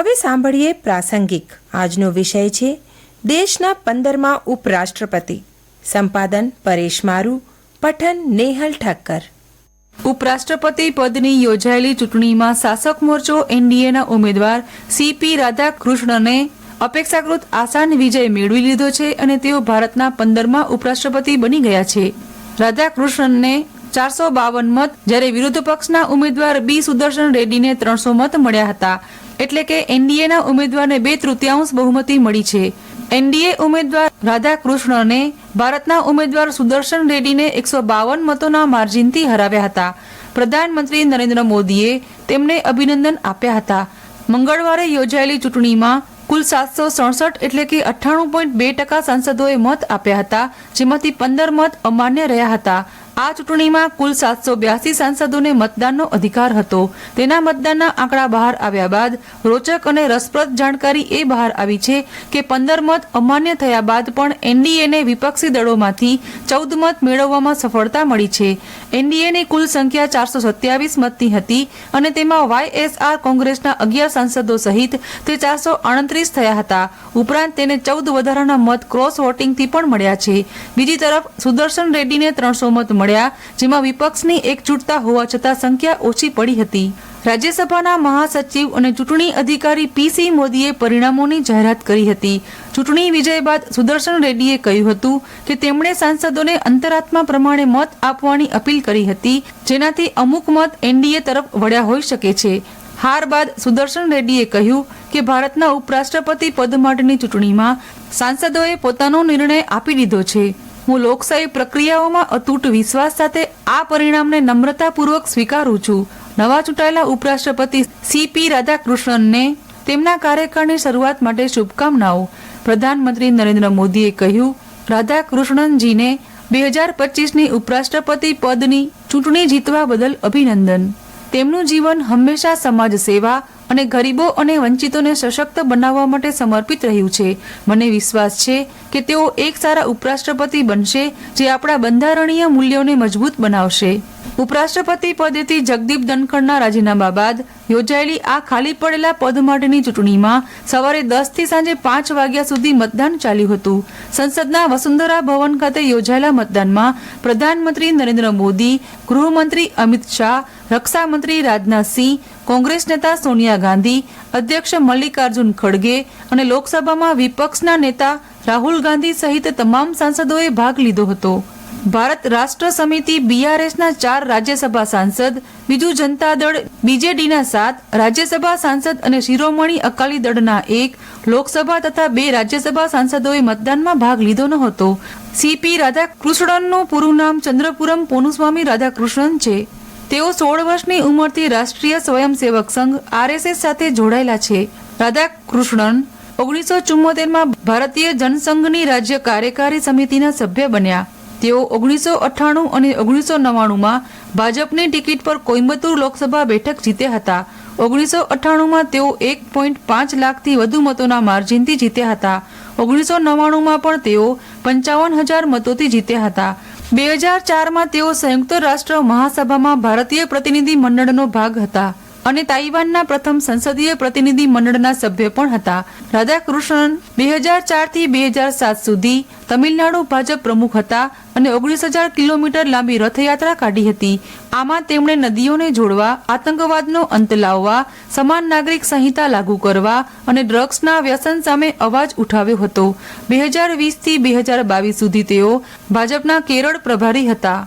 હવે સાંભળીએ પ્રાસંગિક. આજનો વિષય છે, દેશના પંદરમાં ઉપરાષ્ટ્રપતિ. સંપાદન પરેશ મારુ, પઠન નેહલ ઠક્કર. ઉપરાષ્ટ્રપતિ પદની યોજાયેલી ચૂંટણીમાં શાસક મોરચો એનડીએના ઉમેદવાર સીપી રાધાકૃષ્ણને અપેક્ષાકૃત આસાન વિજય મેળવી લીધો છે અને તેઓ ભારતના પંદરમાં ઉપરાષ્ટ્રપતિ બની ગયા છે. રાધાકૃષ્ણનને ચારસો બાવન મત, જ્યારે વિરોધ પક્ષના ઉમેદવાર બી સુદર્શન રેડ્ડીને ત્રણસો મત મળ્યા હતા. એટલે કે એનડીએના ઉમેદવારને બે તૃતીયાંશ બહુમતી મળી છે. એનડીએ ઉમેદવાર રાધાકૃષ્ણને, ભારતના ઉમેદવાર સુદર્શન રેડ્ડીને એકસો બાવન મતોના માર્જિનથી હરાવ્યા હતા. પ્રધાનમંત્રી નરેન્દ્ર મોદીએ તેમને અભિનંદન આપ્યા હતા. મંગળવારે યોજાયેલી ચૂંટણીમાં કુલ સાતસો સડસઠ એટલે કે અઠ્ઠાણું પોઈન્ટ બે ટકા સાંસદોએ મત આપ્યા હતા, જેમાંથી પંદર મત અમાન્ય રહ્યા હતા. આ ચૂંટણીમાં કુલ સાતસો બ્યાસી સાંસદોને મતદાનનો અધિકાર હતો. તેના મતદાનના આંકડા બહાર આવ્યા બાદ રોચક અને રસપ્રદ જાણકારી એ બહાર આવી છે કે પંદર મત અમાન્ય થયા બાદ પણ એનડીએને વિપક્ષી દળોમાંથી ચૌદ મત મેળવવામાં સફળતા મળી છે. એનડીએની કુલ સંખ્યા ચારસો સત્યાવીસ મતની હતી અને તેમાં વાયએસઆર કોંગ્રેસના અગિયાર સાંસદો સહિત તે ચારસો આડત્રીસ થયા હતા. ઉપરાંત તેને ચૌદ વધારાના મત ક્રોસ વોટિંગથી પણ મળ્યા છે. બીજી તરફ સુદર્શન રેડ્ડીને ત્રણસો મત મળ્યા જેમાં વિપક્ષની એકજૂટતા હોવા છતાં સંખ્યા ઓછી પડી હતી. રાજ્યસભાના મહાસચિવ અને ચૂંટણી અધિકારી પીસી મોદીએ પરિણામોની જાહેરાત કરી હતી. ચૂંટણી વિજય બાદ સુદર્શન રેડ્ડીએ કહ્યું હતું કે તેમણે સાંસદોને અંતરાત્મા પ્રમાણે મત આપવાની અપીલ કરી હતી, જેનાથી અમુક મત એનડીએ તરફ વળ્યા હોઈ શકે છે. હાર બાદ સુદર્શન રેડ્ડીએ કહ્યું કે ભારતના ઉપરાષ્ટ્રપતિ પદ માટેની ચૂંટણીમાં સાંસદોએ પોતાનો નિર્ણય આપી દીધો છે. હું લોકશાહી પ્રક્રિયાઓમાં અતૂટ વિશ્વાસ સાથે આ પરિણામને નમ્રતાપૂર્વક સ્વીકારું છું. નવા ચૂંટાયેલા ઉપરાષ્ટ્રપતિ સીપી રાધાકૃષ્ણનને તેમના કાર્યકાળની શરૂઆત માટે શુભકામનાઓ. પ્રધાનમંત્રી નરેન્દ્ર મોદીએ કહ્યું, રાધાકૃષ્ણનજીને બે હજાર પચીસની ઉપરાષ્ટ્રપતિ પદની ચૂંટણી જીતવા બદલ અભિનંદન. તેમનું જીવન હંમેશા સમાજ સેવા અને ગરીબો અને વંચિતોને સશક્ત બનાવવા માટે સમર્પિત રહ્યું છે. મને વિશ્વાસ છે કે તેઓ એક સારા ઉપરાષ્ટ્રપતિ બનશે જે આપણા બંધારણીય મૂલ્યોને મજબૂત બનાવશે. ઉપરાષ્ટ્રપતિ પદેથી જગદીપ ધનખડના રાજીનામા બાદ યોજાયેલી આ ખાલી પડેલા પદ માટેની ચૂંટણીમાં સવારે દસથી સાંજે પાંચ વાગ્યા સુધી મતદાન ચાલ્યું હતું. સંસદના વસુંધરા ભવન ખાતે યોજાયેલા મતદાનમાં પ્રધાનમંત્રી નરેન્દ્ર મોદી, ગૃહમંત્રી અમિત શાહ, રક્ષામંત્રી રાજનાથસિંહ કોંગ્રેસ નેતા સોનિયા ગાંધી, અધ્યક્ષ મલ્લિકાર્જુન ખડગે અને લોકસભામાં વિપક્ષના નેતા રાહુલ ગાંધી સહિત તમામ સાંસદોએ ભાગ લીધો હતો. ભારત રાષ્ટ્ર સમિતિ બીઆરએસના ચાર રાજ્યસભા સાંસદ, બીજુ જનતા દળ બીજેડીના સાત, રાજ્યસભા સાંસદ અને શિરોમણી અકાલી દળના એક, લોકસભા તથા બે રાજ્યસભા સાંસદોએ મતદાનમાં ભાગ લીધો ન હતો સીપી રાધાકૃષ્ણનનું પૂરું નામ ચંદ્રપુરમ પોનુસ્વામી રાધાકૃષ્ણન છે. તેઓ સોળ વર્ષની ઉંમરથી રાષ્ટ્રીય સ્વયંસેવક સંઘ આરએસએસ સાથે જોડાયેલા છે. રાધાકૃષ્ણન ઓગણીસો ચુમ્મોતેરમાં ભારતીય જનસંઘની રાજ્ય કાર્યકારી સમિતિના સભ્ય બન્યા. તેઓ ઓગણીસો અઠ્ઠાણું અને ઓગણીસો નવ્વાણુંમાં ભાજપની ટિકિટ પર કોઇમ્બતુર લોકસભા બેઠક જીત્યા હતા. ઓગણીસો અઠ્ઠાણુંમાં તેઓ એક પોઈન્ટ પાંચ લાખથી વધુ મતોના માર્જિનથી જીત્યા હતા. ઓગણીસો નવ્વાણુંમાં પણ તેઓ પંચાવન હજાર મતોથી જીત્યા હતા. બે હજાર ચારમાં તેઓ સંયુક્ત રાષ્ટ્ર મહાસભામાં ભારતીય પ્રતિનિધિ મંડળનો ભાગ હતા. અને તાઇવાનના પ્રથમ સંસદીય પ્રતિનિધિ મંડળના સભ્ય પણ હતા. રાધાકૃષ્ણન બે હજાર ચારથી બે હજાર સાત સુધી તમિલનાડુ ભાજપ પ્રમુખ હતા અને ઓગણીસ હજાર કિલોમીટર લાંબી રથયાત્રા કાઢી હતી. આમાં તેમણે નદીઓને જોડવા, આતંકવાદનો અંત લાવવા, સમાન નાગરિક સંહિતા લાગુ કરવા અને ડ્રગ્સના વ્યસન સામે અવાજ ઉઠાવ્યો હતો. બે હજાર વીસથી બે હજાર બાવીસ સુધી તેઓ ભાજપના કેરળ પ્રભારી હતા.